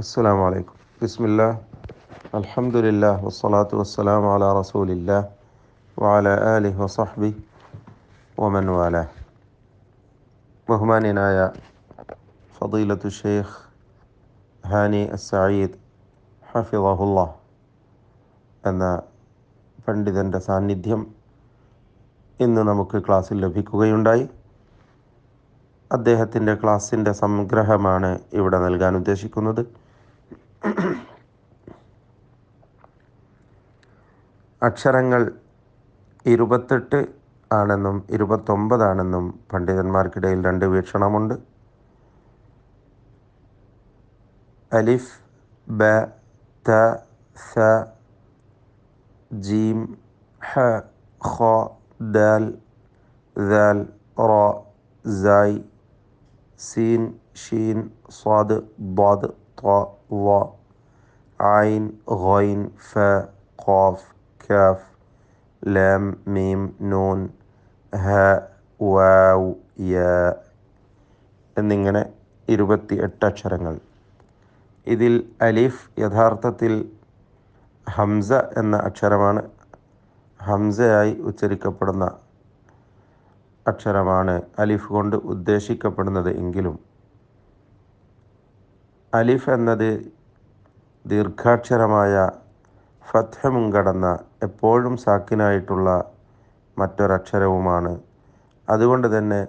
അസ്സാം വലൈക്കും ബിസ്മില്ല അലഹമില്ല വസ്സലാത്തു വസ്സലാം അല റസൂലില്ല വാല അലി വസഹബി ഒമൻ വാല ബഹുമാനായ ഫതീലത്തു ഷെയ്ഖ് ഹാനി സയീദ് ഹഫിദഹുല്ല എന്ന പണ്ഡിതന്റെ സാന്നിധ്യം ഇന്ന് നമുക്ക് ക്ലാസ്സിൽ ലഭിക്കുകയുണ്ടായി. അദ്ദേഹത്തിന്റെ ക്ലാസ്സിന്റെ സംഗ്രഹമാണ് ഇവിടെ നൽകാൻ ഉദ്ദേശിക്കുന്നത്. അക്ഷരങ്ങൾ ഇരുപത്തെട്ട് ആണെന്നും ഇരുപത്തൊമ്പതാണെന്നും പണ്ഡിതന്മാർക്കിടയിൽ രണ്ട് വീക്ഷണമുണ്ട്. അലിഫ് ബ ത സ ജീം ഹ ഖ ദാൽ ദാൽ റോ സായ് സീൻ ഷീൻ സ്വാദ് ബാദ് തോ വ. ഐൻ ഗൊയിൻ ഫ ഖോഫ് കഫ് ലം മീം നൂൻ ഹ വാവ് യ എന്നിങ്ങനെ ഇരുപത്തി എട്ട് അക്ഷരങ്ങൾ. ഇതിൽ അലിഫ് യഥാർത്ഥത്തിൽ ഹംസ എന്ന അക്ഷരമാണ്. ഹംസയായി ഉച്ചരിക്കപ്പെടുന്ന അക്ഷരമാണ് അലിഫ് കൊണ്ട് ഉദ്ദേശിക്കപ്പെടുന്നത് എങ്കിലും. അലിഫ് എന്നത് ദീർഘാക്ഷരമായ ഫത്ഹ മുൻകടന്ന എപ്പോഴും സാക്കിനായിട്ടുള്ള മറ്റൊരക്ഷരവുമാണ്. അതുകൊണ്ട് തന്നെ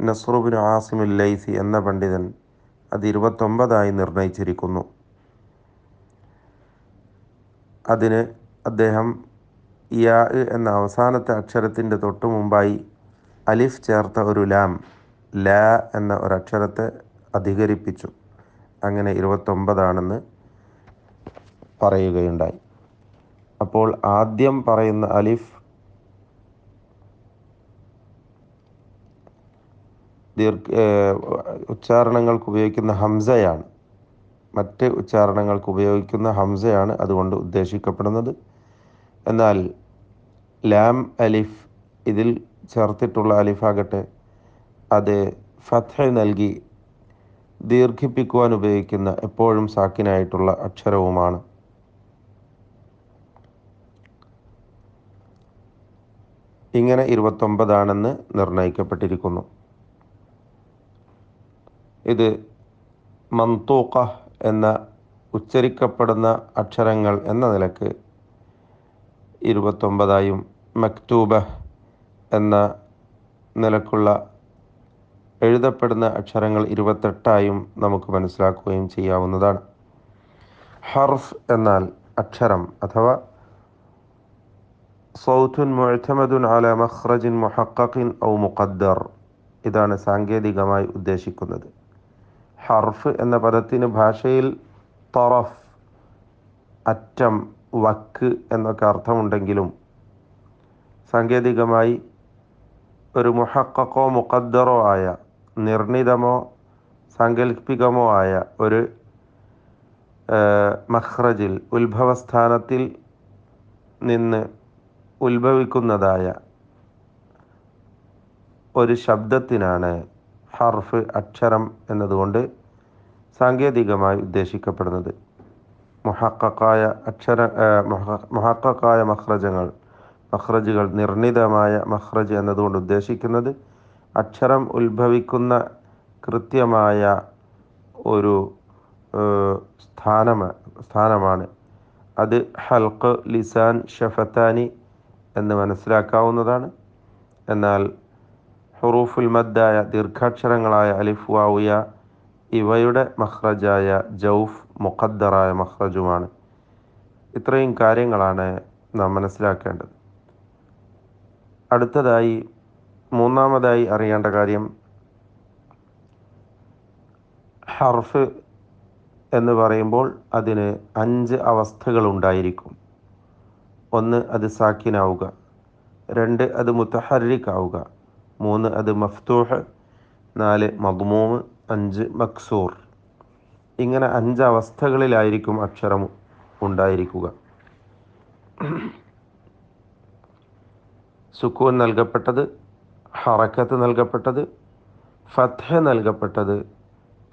നസ്രുബിൻ ആസിമുൽ ലൈസി എന്ന പണ്ഡിതൻ അത് ഇരുപത്തൊമ്പതായി നിർണയിച്ചിരിക്കുന്നു. അതിന് അദ്ദേഹം യാ എന്ന അവസാനത്തെ അക്ഷരത്തിന്റെ തൊട്ടു മുമ്പായി അലിഫ് ചേർത്ത ഒരു ലാം ല എന്ന ഒരക്ഷരത്തെ അധികരിപ്പിച്ചു. അങ്ങനെ ഇരുപത്തൊമ്പതാണെന്ന് പറയുകയുണ്ടായി. അപ്പോൾ ആദ്യം പറയുന്ന അലിഫ് ദീർഘ ഉച്ചാരണങ്ങൾക്ക് ഉപയോഗിക്കുന്ന ഹംസയാണ്. മറ്റ് ഉച്ചാരണങ്ങൾക്ക് ഉപയോഗിക്കുന്ന ഹംസയാണ് അതുകൊണ്ട് ഉദ്ദേശിക്കപ്പെടുന്നത്. എന്നാൽ ലാം അലിഫ് ഇതിൽ ചേർത്തിട്ടുള്ള അലിഫാകട്ടെ അത് ഫത്ഹ നൽകി ദീർഘിപ്പിക്കുവാൻ ഉപയോഗിക്കുന്ന എപ്പോഴും സാക്കിനായിട്ടുള്ള അക്ഷരവുമാണ്. ഇങ്ങനെ ഇരുപത്തൊമ്പതാണെന്ന് നിർണയിക്കപ്പെട്ടിരിക്കുന്നു. ഇത് മന്തൂക്ക എന്ന ഉച്ചരിക്കപ്പെടുന്ന അക്ഷരങ്ങൾ എന്ന നിലയ്ക്ക് ഇരുപത്തൊമ്പതായും മക്തൂബ എന്ന നിലക്കുള്ള എഴുതപ്പെടുന്ന അക്ഷരങ്ങൾ ഇരുപത്തെട്ടായും നമുക്ക് മനസ്സിലാക്കുകയും ചെയ്യാവുന്നതാണ്. ഹർഫ് എന്നാൽ അക്ഷരം അഥവാ സൗത്തുൻ മുഴത്തമദുൻ അല മഖ്റജിൻ മുഹക്കിൻ ഔ മുഖദ്ദർ ഇതാണ് സാങ്കേതികമായി ഉദ്ദേശിക്കുന്നത്. ഹർഫ് എന്ന പദത്തിന് ഭാഷയിൽ തറഫ് അറ്റം വക്ക് എന്നൊക്കെ അർത്ഥമുണ്ടെങ്കിലും സാങ്കേതികമായി ഒരു മുഹക്കക്കോ മുഖദ്ദറോ ആയ നിർണിതമോ സാങ്കല്പികമോ ആയ ഒരു മഖ്റജിൽ ഉത്ഭവസ്ഥാനത്തിൽ നിന്ന് ഉത്ഭവിക്കുന്നതായ ഒരു ശബ്ദത്തിനാണ് ഹർഫ് അക്ഷരം എന്നതുകൊണ്ട് സാങ്കേതികമായി ഉദ്ദേശിക്കപ്പെടുന്നത്. മുഹക്കായ അക്ഷര മുഹക്കായ മഹ്റജങ്ങൾ മഹ്റജുകൾ നിർണിതമായ മഹ്റജ് എന്നതുകൊണ്ട് ഉദ്ദേശിക്കുന്നത് അക്ഷരം ഉത്ഭവിക്കുന്ന കൃത്യമായ ഒരു സ്ഥാനമ സ്ഥാനമാണ്. അത് ഹൽക്ക് ലിസാൻ ഷഫത്താനി എന്ന് മനസ്സിലാക്കാവുന്നതാണ്. എന്നാൽ ഹുറൂഫുൽ മദ്ദായ ദീർഘാക്ഷരങ്ങളായ അലിഫ് വാവുയ ഇവയുടെ മഹ്റജായ ജൗഫ് മുഖദ്ദറായ മഹ്റജുമാണ് ഇത്രയും കാര്യങ്ങളാണ് നാം മനസ്സിലാക്കേണ്ടത്. അടുത്തതായി മൂന്നാമതായി അറിയേണ്ട കാര്യം ഹർഫ് എന്ന് പറയുമ്പോൾ അതിന് അഞ്ച് അവസ്ഥകൾ ഉണ്ടായിരിക്കും ഒന്ന് അത് സാക്കിനാവുക. രണ്ട് അത് മുത്തഹരിക്കാവുക മൂന്ന് അത് മഫ്തൂഹ്. നാല് മദ്മൂമ് അഞ്ച് മക്സൂർ. ഇങ്ങനെ അഞ്ച് അവസ്ഥകളിലായിരിക്കും അക്ഷരം ഉണ്ടായിരിക്കുക. സുക്കൂൻ നൽകപ്പെട്ടത് ഹറക്കത്ത് നൽകപ്പെട്ടത് ഫത്ഹ നൽകപ്പെട്ടത്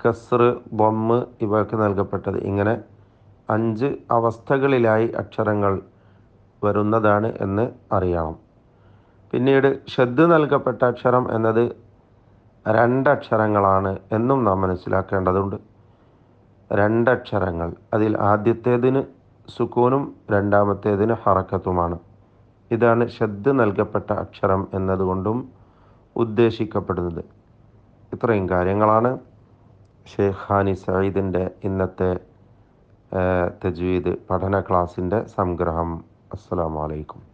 കസ്റ് ബൊമ്മ് ഇവയ്ക്ക് നൽകപ്പെട്ടത്. ഇങ്ങനെ അഞ്ച് അവസ്ഥകളിലായി അക്ഷരങ്ങൾ വരുന്നതാണ് എന്ന് അറിയണം പിന്നീട് ഷദ് നൽകപ്പെട്ട അക്ഷരം എന്നത് രണ്ടക്ഷരങ്ങളാണ് എന്നും നാം മനസ്സിലാക്കേണ്ടതുണ്ട്. രണ്ടക്ഷരങ്ങൾ അതിൽ ആദ്യത്തേതിന് സുക്കൂനും രണ്ടാമത്തേതിന് ഹറക്കത്തുമാണ്. ഇതാണ് ഷദ് നൽകപ്പെട്ട അക്ഷരം എന്നതുകൊണ്ടും ഉദ്ദേശിക്കപ്പെടുന്നത്. ഇത്രയും കാര്യങ്ങളാണ് ഷെയ്ഖ് ഹാനി സയ്യിദിന്റെ ഇന്നത്തെ തജ്വീദ് പഠന ക്ലാസ്സിന്റെ സംഗ്രഹം. السلام عليكم.